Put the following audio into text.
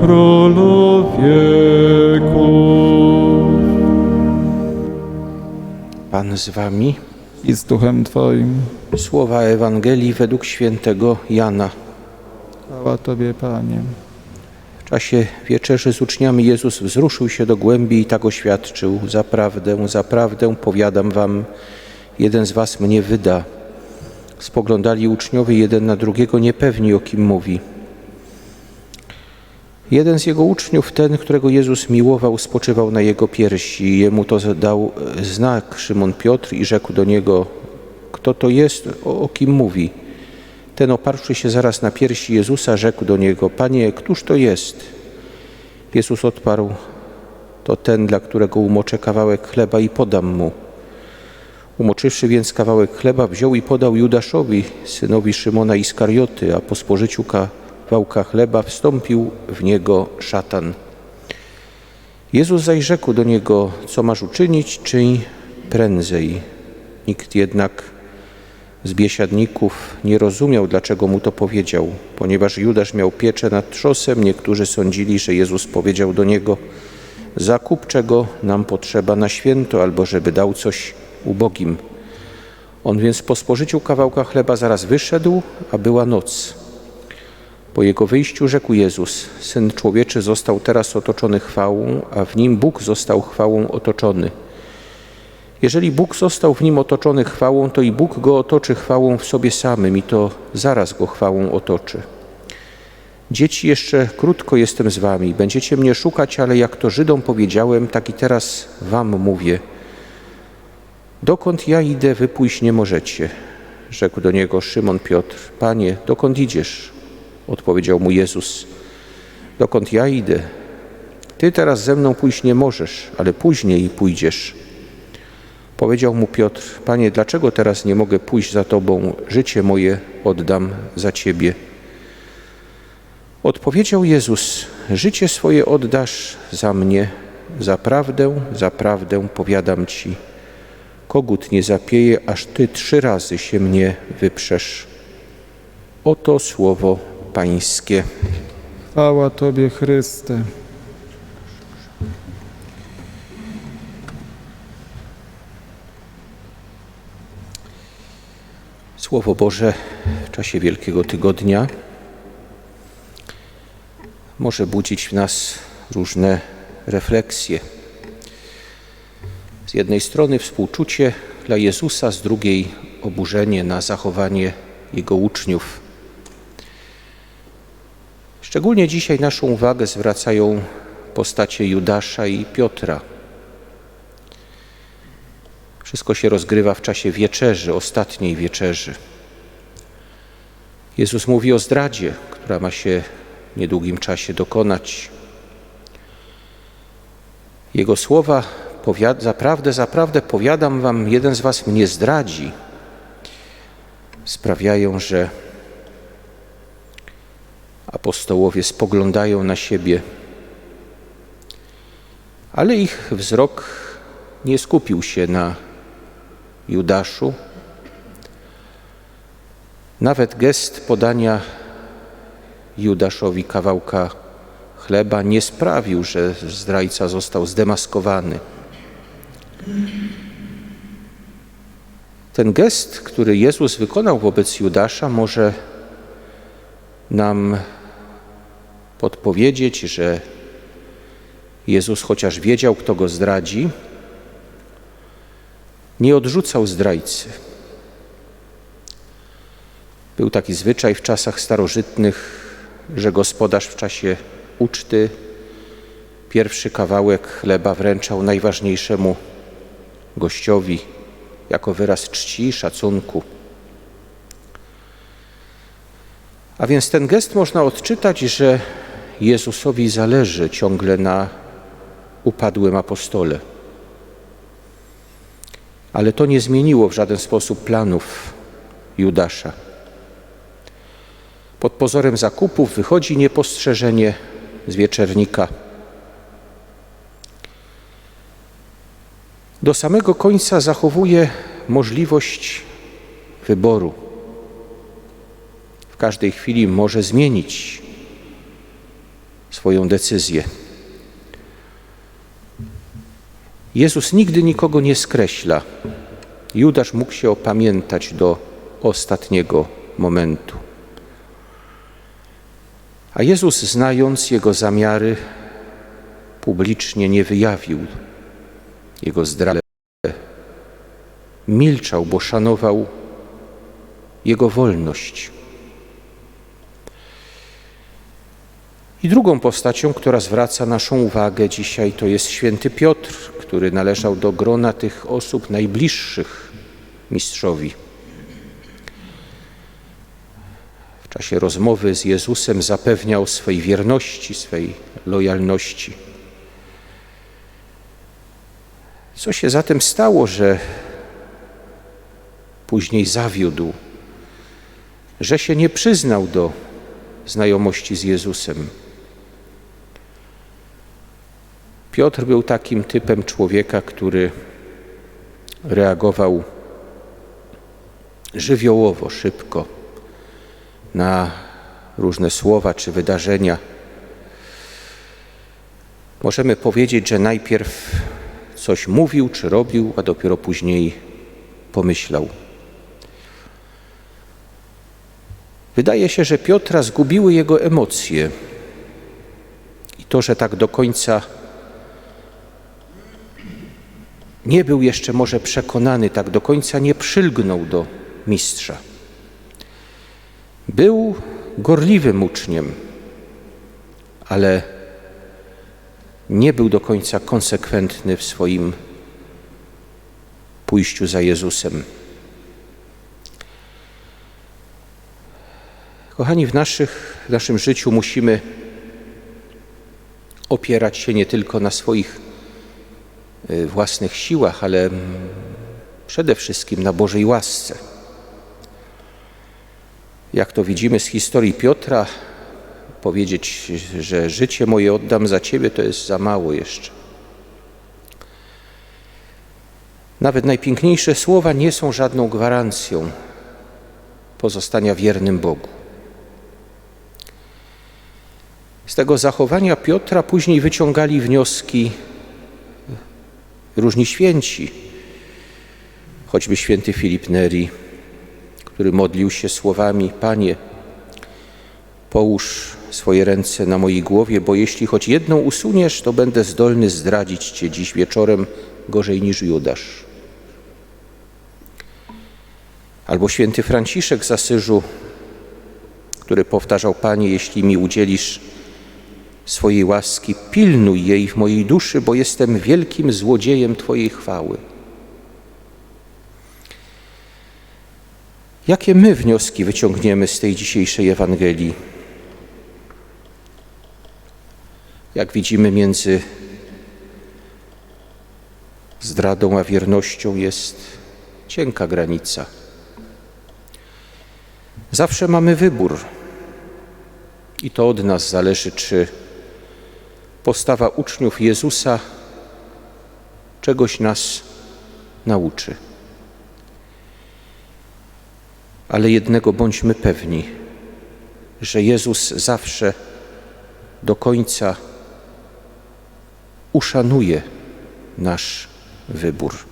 królu wieków. Pan z wami. I z duchem Twoim. Słowa Ewangelii według świętego Jana. Chwała Tobie, Panie. W czasie wieczerzy z uczniami Jezus wzruszył się do głębi i tak oświadczył: Zaprawdę, zaprawdę powiadam wam, jeden z was mnie wyda. Spoglądali uczniowie jeden na drugiego, niepewni o kim mówi. Jeden z jego uczniów, ten, którego Jezus miłował, spoczywał na jego piersi. Jemu to dał znak Szymon Piotr i rzekł do niego: Kto to jest, o, o kim mówi? Ten oparłszy się zaraz na piersi Jezusa, rzekł do niego: Panie, któż to jest? Jezus odparł: To ten, dla którego umoczę kawałek chleba i podam mu. Umoczywszy więc kawałek chleba, wziął i podał Judaszowi, synowi Szymona Iskarioty, a po spożyciu kawałka chleba wstąpił w niego szatan. Jezus zaś rzekł do niego: Co masz uczynić, czyń prędzej. Nikt jednak z biesiadników nie rozumiał, dlaczego mu to powiedział. Ponieważ Judasz miał pieczę nad trzosem, niektórzy sądzili, że Jezus powiedział do niego: Zakup czego nam potrzeba na święto, albo żeby dał coś ubogim. On więc po spożyciu kawałka chleba zaraz wyszedł, a była noc. Po jego wyjściu rzekł Jezus: Syn człowieczy został teraz otoczony chwałą, a w nim Bóg został chwałą otoczony. Jeżeli Bóg został w nim otoczony chwałą, to i Bóg go otoczy chwałą w sobie samym i to zaraz go chwałą otoczy. Dzieci, jeszcze krótko jestem z wami. Będziecie mnie szukać, ale jak to Żydom powiedziałem, tak i teraz wam mówię. Dokąd ja idę, wy pójść nie możecie. Rzekł do niego Szymon Piotr. Panie, dokąd idziesz? Odpowiedział mu Jezus. Dokąd ja idę? Ty teraz ze mną pójść nie możesz, ale później pójdziesz. Powiedział mu Piotr: Panie, dlaczego teraz nie mogę pójść za Tobą? Życie moje oddam za Ciebie. Odpowiedział Jezus: Życie swoje oddasz za mnie. Zaprawdę, zaprawdę powiadam Ci. Kogut nie zapieje, aż Ty trzy razy się mnie wyprzesz. Oto słowo Pańskie. Chwała Tobie, Chryste. Słowo Boże w czasie Wielkiego Tygodnia może budzić w nas różne refleksje. Z jednej strony współczucie dla Jezusa, z drugiej oburzenie na zachowanie Jego uczniów. Szczególnie dzisiaj naszą uwagę zwracają postacie Judasza i Piotra. Wszystko się rozgrywa w czasie wieczerzy, ostatniej wieczerzy. Jezus mówi o zdradzie, która ma się w niedługim czasie dokonać. Jego słowa, zaprawdę, zaprawdę powiadam wam, jeden z was mnie zdradzi, sprawiają, że apostołowie spoglądają na siebie, ale ich wzrok nie skupił się na Judaszu. Nawet gest podania Judaszowi kawałka chleba nie sprawił, że zdrajca został zdemaskowany. Ten gest, który Jezus wykonał wobec Judasza, może nam podpowiedzieć, że Jezus, chociaż wiedział, kto go zdradzi, nie odrzucał zdrajcy. Był taki zwyczaj w czasach starożytnych, że gospodarz w czasie uczty pierwszy kawałek chleba wręczał najważniejszemu gościowi jako wyraz czci i szacunku. A więc ten gest można odczytać, że Jezusowi zależy ciągle na upadłym apostole. Ale to nie zmieniło w żaden sposób planów Judasza. Pod pozorem zakupów wychodzi niepostrzeżenie z wieczernika. Do samego końca zachowuje możliwość wyboru. W każdej chwili może zmienić swoją decyzję. Jezus nigdy nikogo nie skreśla. Judasz mógł się opamiętać do ostatniego momentu. A Jezus, znając jego zamiary, publicznie nie wyjawił jego zdrady. Milczał, bo szanował jego wolność. I drugą postacią, która zwraca naszą uwagę dzisiaj, to jest święty Piotr, który należał do grona tych osób najbliższych mistrzowi. W czasie rozmowy z Jezusem zapewniał swej wierności, swej lojalności. Co się zatem stało, że później zawiódł, że się nie przyznał do znajomości z Jezusem? Piotr był takim typem człowieka, który reagował żywiołowo, szybko na różne słowa czy wydarzenia. Możemy powiedzieć, że najpierw coś mówił czy robił, a dopiero później pomyślał. Wydaje się, że Piotra zgubiły jego emocje i to, że tak do końca nie był jeszcze może przekonany, tak do końca nie przylgnął do mistrza. Był gorliwym uczniem, ale nie był do końca konsekwentny w swoim pójściu za Jezusem. Kochani, w, naszych, w naszym życiu musimy opierać się nie tylko na swoich własnych siłach, ale mm, przede wszystkim na Bożej łasce. Jak to widzimy z historii Piotra, powiedzieć, że życie moje oddam za Ciebie, to jest za mało jeszcze. Nawet najpiękniejsze słowa nie są żadną gwarancją pozostania wiernym Bogu. Z tego zachowania Piotra później wyciągali wnioski różni święci, choćby święty Filip Neri, który modlił się słowami: Panie, połóż swoje ręce na mojej głowie, bo jeśli choć jedną usuniesz, to będę zdolny zdradzić Cię dziś wieczorem gorzej niż Judasz. Albo święty Franciszek z Asyżu, który powtarzał: Panie, jeśli mi udzielisz swojej łaski, pilnuj jej w mojej duszy, bo jestem wielkim złodziejem Twojej chwały. Jakie my wnioski wyciągniemy z tej dzisiejszej Ewangelii? Jak widzimy, między zdradą a wiernością jest cienka granica. Zawsze mamy wybór, i to od nas zależy, czy postawa uczniów Jezusa czegoś nas nauczy. Ale jednego bądźmy pewni, że Jezus zawsze do końca uszanuje nasz wybór.